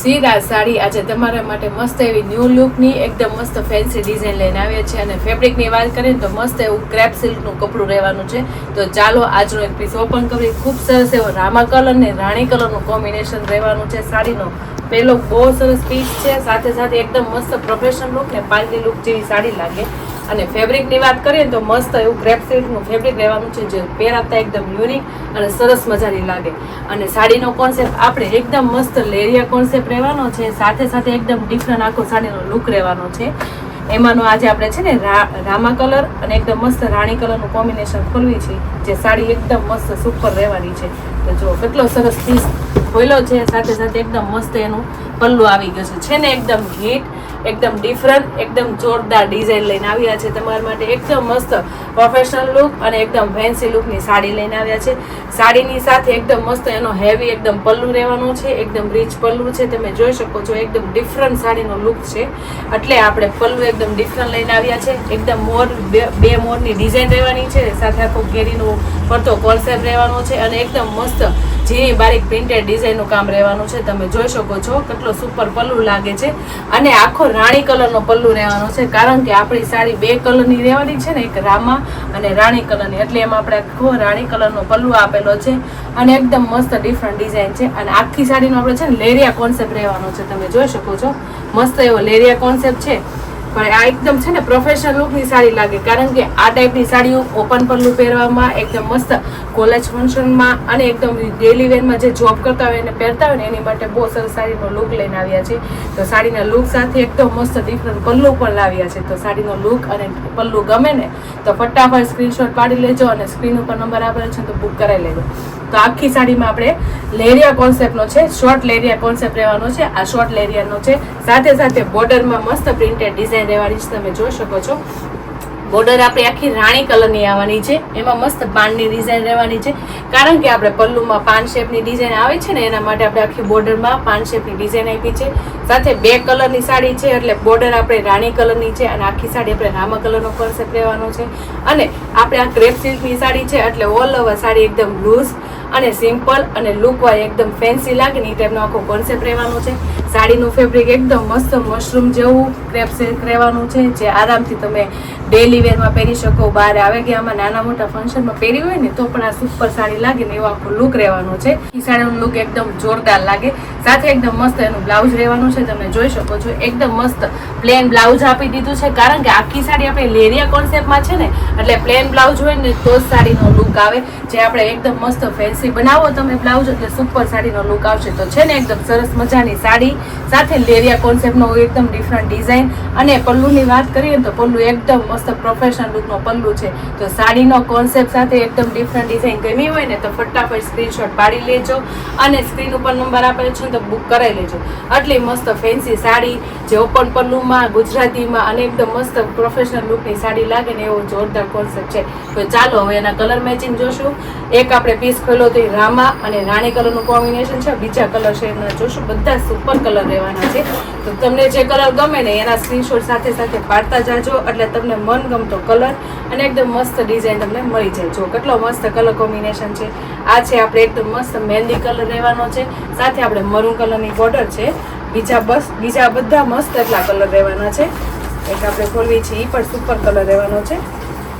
સીરા સાડી આજે તમારા માટે મસ્ત એવી ન્યૂ લુકની એકદમ મસ્ત ફેન્સી ડિઝાઇન લઈને આવ્યા છે અને ફેબ્રિકની વાત કરીએ તો મસ્ત એવું ક્રેપ સિલ્કનું કપડું રહેવાનું છે. તો ચાલો આજનો એક પીસ ઓપન કરી ખૂબ સરસ એવો રામા કલર ને રાણી કલરનું કોમ્બિનેશન રહેવાનું છે સાડીનો. પહેલો બહુ સરસ પીસ છે. સાથે સાથે એકદમ મસ્ત પ્રોફેશનલ લુક ને પાલની લુક જેવી સાડી લાગે. અને ફેબ્રિકની વાત કરીએ તો મસ્ત એવું ક્રેપ સિલ્કનું ફેબ્રિક રહેવાનું છે જે પહેરાતા એકદમ યુનિક અને સરસ મજાની લાગે. અને સાડીનો કોન્સેપ્ટ આપણે એકદમ મસ્ત લેરિયા કોન્સેપ્ટ રહેવાનો છે, સાથે સાથે એકદમ ડિફરન્ટ આખો સાડીનો લુક રહેવાનો છે. એમાંનો આજે આપણે છે ને રામા કલર અને એકદમ મસ્ત રાણી કલરનું કોમ્બિનેશન ખોલવી છે, જે સાડી એકદમ મસ્ત સુપર રહેવાની છે. તો જો કેટલો સરસ પીસ ખોલ્યો છે, સાથે સાથે એકદમ મસ્ત એનું પલ્લું આવી ગયું છે. ને એકદમ હીટ એકદમ ડિફરન્ટ એકદમ જોરદાર ડિઝાઇન લઈને આવ્યા છે. તમારા માટે એકદમ મસ્ત પ્રોફેશનલ લુક અને એકદમ ફેન્સી લુકની સાડી લઈને આવ્યા છે. સાડીની સાથે એકદમ મસ્ત એનો હેવી એકદમ પલ્લું રહેવાનું છે. એકદમ રીચ પલ્લું છે. તમે જોઈ શકો છો, એકદમ ડિફરન્ટ સાડીનો લુક છે. એટલે આપણે પલ્લું એકદમ ડિફરન્ટ લઈને આવ્યા છે. એકદમ મોર, બે મોરની ડિઝાઇન રહેવાની છે. સાથે આખો કેરીનો ફરતો કોલસેપ રહેવાનો છે અને એકદમ મસ્ત ઝીણી બારીક પ્રિન્ટેડ ડિઝાઇનનું કામ રહેવાનું છે, તમે જોઈ શકો છો કેટલો સુપર પલ્લું લાગે છે. અને આખો રાણી કલરનો પલ્લું રહેવાનો છે, કારણ કે આપણી સાડી બે કલરની રહેવાની છે ને, એક રામા અને રાણી કલરની એટલે એમાં આપણે આખો રાણી કલરનો પલ્લું આપેલો છે અને એકદમ મસ્ત ડિફરન્ટ ડિઝાઇન છે. અને આખી સાડીનો આપણે છે ને, લેરિયા કોન્સેપ્ટ રહેવાનો છે, તમે જોઈ શકો છો. મસ્ત એવો લેરિયા કોન્સેપ્ટ છે. પણ આ એકદમ છે ને પ્રોફેશનલ લુકની સાડી લાગે. કારણ કે આ ટાઈપની સાડીઓ ઓપન પલ્લું પહેરવામાં એકદમ મસ્ત કોલેજ ફંક્શનમાં અને એકદમ ડેલી વેરમાં જે જોબ કરતા હોય એને પહેરતા હોય ને એની માટે બહુ સરસ સાડીનો લુક લઈને આવ્યા છે. તો સાડીના લુક સાથે એકદમ મસ્ત ડિફરન્ટ પલ્લુ પણ લાવ્યા છે. તો સાડીનો લુક અને પલ્લુ ગમે ને તો ફટાફટ સ્ક્રીનશોટ પાડી લેજો અને સ્ક્રીન ઉપર નંબર આપેલો છે તો બુક કરાવી લેજો. તો આખી સાડીમાં આપણે લેરિયા કોન્સેપ્ટનો છે શોર્ટ લેરિયા કોન્સેપ્ટ રહેવાનો છે, આ શોર્ટ લેરિયાનો છે. સાથે સાથે બોર્ડરમાં મસ્ત પ્રિન્ટેડ ડિઝાઇન રહેવાની છે, તમે જોઈ શકો છો. બોર્ડર આપણે આખી રાણી કલરની આવવાની છે, એમાં મસ્ત પાનની ડિઝાઇન રહેવાની છે. કારણ કે આપણે પલ્લુમાં પાન શેપની ડિઝાઇન આવે છે ને, એના માટે આપણે આખી બોર્ડરમાં પાન શેપની ડિઝાઇન આપી છે. સાથે બે કલરની સાડી છે, એટલે બોર્ડર આપણે રાણી કલરની છે અને આખી સાડી આપણે રામા કલરનો કોન્સેપ્ટ રહેવાનો છે. અને આપણે આ ક્રેપ સિલ્કની સાડી છે, એટલે ઓલ ઓવર સાડી એકદમ લૂઝ અને સિમ્પલ અને લુકવાય એકદમ ફેન્સી લાગે ને એ ટાઈપનો આખો કોન્સેપ્ટ રહેવાનો છે. સાડીનું ફેબ્રિક એકદમ મસ્ત મશરૂમ જેવું ક્રેપ સિલ્ક રહેવાનું છે, જે આરામથી તમે ડેલી વેરમાં પહેરી શકો. બહાર આવે કે આમાં નાના મોટા ફંક્શનમાં પહેરી હોય ને, તો પણ આ સુપર સાડી લાગે ને એવો આખો લુક રહેવાનો છે. એ સાડીનું લુક એકદમ જોરદાર લાગે. સાથે એકદમ મસ્ત એનું બ્લાઉઝ રહેવાનું છે, તમે જોઈ શકો છો. એકદમ મસ્ત પ્લેન બ્લાઉઝ આપી દીધું છે, કારણ કે આખી સાડી આપણે લેરિયા કોન્સેપ્ટમાં છે ને, એટલે પ્લેન બ્લાઉઝ હોય ને તો જ સાડીનો લુક આવે. જે આપણે એકદમ મસ્ત ફેન્સી બનાવો તમે બ્લાઉઝ એટલે સુપર સાડીનો લુક આવશે. તો છે ને એકદમ સરસ મજાની સાડી. સાથે લેરિયા કોન્સેપ્ટનો એકદમ ડિફરન્ટ ડિઝાઇન અને પલ્લુની વાત કરીએ તો પલ્લુ એકદમ મસ્ત પ્રોફેશનલ લુકનો પલ્લુ છે. તો સાડીનો કોન્સેપ્ટ સાથે એકદમ ડિફરન્ટ ડિઝાઇન ગમી હોય ને તો ફટાફટ સ્ક્રીનશોટ પાડી લેજો. અને સ્ક્રીન ઉપર નંબર આપેલો છે તો બુક કરાવી લેજો. આટલી મસ્ત ફેન્સી સાડી જે ઓપન પલ્લુમાં, ગુજરાતીમાં અને એકદમ મસ્ત પ્રોફેશનલ લુકની સાડી લાગે ને એવો જોરદાર કોન્સેપ્ટ છે. તો ચાલો હવે એના કલર મેચિંગ જોશું. એક આપણે પીસ ખોલ્યો તો રામા અને રાણી કલરનું કોમ્બિનેશન છે. બીજા કલર છે જોશું. બધા સુપર કલર રહેવાના છે. તો તમને જે કલર ગમે ને એના સ્ક્રીનશોટ સાથે સાથે પાડતા જાજો, એટલે તમને મનગમતો કલર અને એકદમ મસ્ત ડિઝાઇન તમને મળી જાય જો કેટલો મસ્ત કલર કોમ્બિનેશન છે. આ છે આપણે એકદમ મસ્ત મહેંદી કલર રહેવાનો છે. સાથે આપણે મરૂન કલરની બોર્ડર છે. બીજા બસ, બીજા બધા મસ્ત એટલા કલર રહેવાના છે. એક આપણે ખોલવી છીએ એ પણ સુપર કલર રહેવાનો છે.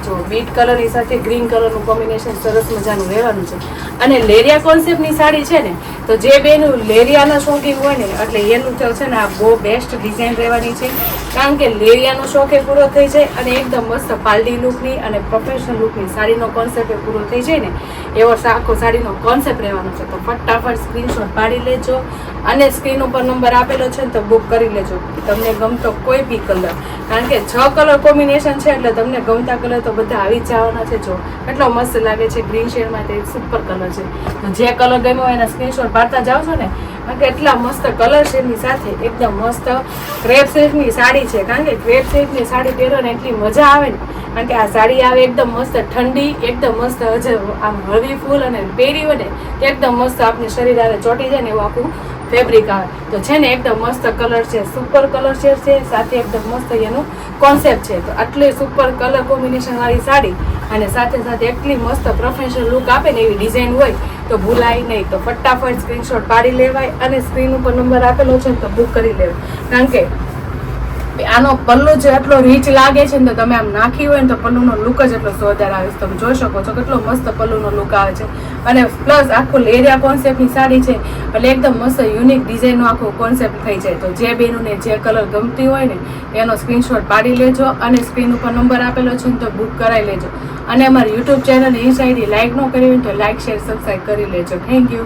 જો બીટ કલરની સાથે ગ્રીન કલરનું કોમ્બિનેશન સરસ મજાનું રહેવાનું છે. અને લેરિયા કોન્સેપ્ટની સાડી છે ને તો જે બેનું લેરિયાના શોખીન હોય ને, એટલે એનું છે ને આ બહુ બેસ્ટ ડિઝાઇન રહેવાની છે. કારણ કે લેરિયાનો શોખ એ પૂરો થઈ જાય અને એકદમ મસ્ત પાલડી લુકની અને પ્રોફેશનલ લુકની સાડીનો કોન્સેપ્ટ એ પૂરો થઈ જાય ને એવો આખો સાડીનો કોન્સેપ્ટ રહેવાનો છે. તો ફટાફટ સ્ક્રીનશોટ પાડી લેજો અને સ્ક્રીન ઉપર નંબર આપેલો છે ને તો બુક કરી લેજો. તમને ગમતો કોઈ બી કલર કારણ કે છ કલર કોમ્બિનેશન છે એટલે તમને ગમતા કલર તો બધા આવી જ જવાના છે. જો, એટલો મસ્ત લાગે છે ગ્રીન શેડમાં તે સુપર કલર છે. જે કલર ગમ્યો એના સ્ક્રીનશોટ પાડતા જાઓ છો ને? એટલા મસ્ત કલર શેડની સાથે, એકદમ મસ્ત ક્રેપ શેડની સાડી છે. કારણ કે ક્રેપ શેડની સાડી પહેરો ને એટલી મજા આવે ને. કારણ કે આ સાડી આવે એકદમ મસ્ત ઠંડી, એકદમ મસ્ત હજે આમ હળવી ફૂલ અને પહેરી હોય ને એકદમ મસ્ત આપણી શરીર આરે ચોટી જાય ને એવું આખું ફેબ્રિક આવે. તો છે ને એકદમ મસ્ત કલર છે સુપર કલર શેડ છે. સાથે એકદમ મસ્ત એનું કોન્સેપ્ટ છે. તો આટલી સુપર કલર કોમ્બિનેશનવાળી સાડી અને સાથે સાથે એટલી મસ્ત પ્રોફેશનલ લુક આપે ને એવી ડિઝાઇન હોય તો ભૂલાય નહીં. તો ફટાફટ સ્ક્રીનશોટ પાડી લેવાય અને સ્ક્રીન ઉપર નંબર આપેલો છે તો બુક કરી લેવાય. કારણ કે આનો પલ્લુ જે એટલો રીચ લાગે છે ને તો તમે આમ નાખી હોય ને તો પલ્લુનો લુક જ એટલો જોરદાર આવે છે. તમે જોઈ શકો છો કેટલો મસ્ત પલ્લુનો લુક આવે છે. અને પ્લસ આખું લેરિયા કોન્સેપ્ટની સાડી છે. એટલે એકદમ મસ્ત યુનિક ડિઝાઇનનો આખો કોન્સેપ્ટ થઈ જાય. તો જે બેનુને જે કલર ગમતી હોય ને, એનો સ્ક્રીનશોટ પાડી લેજો અને સ્ક્રીન ઉપર નંબર આપેલો છે ને તો બુક કરાવી લેજો. અને અમારી YouTube channel insta ID like ન કરી હોય તો લાઇક શેર સબસ્ક્રાઈબ કરી લેજો. Thank you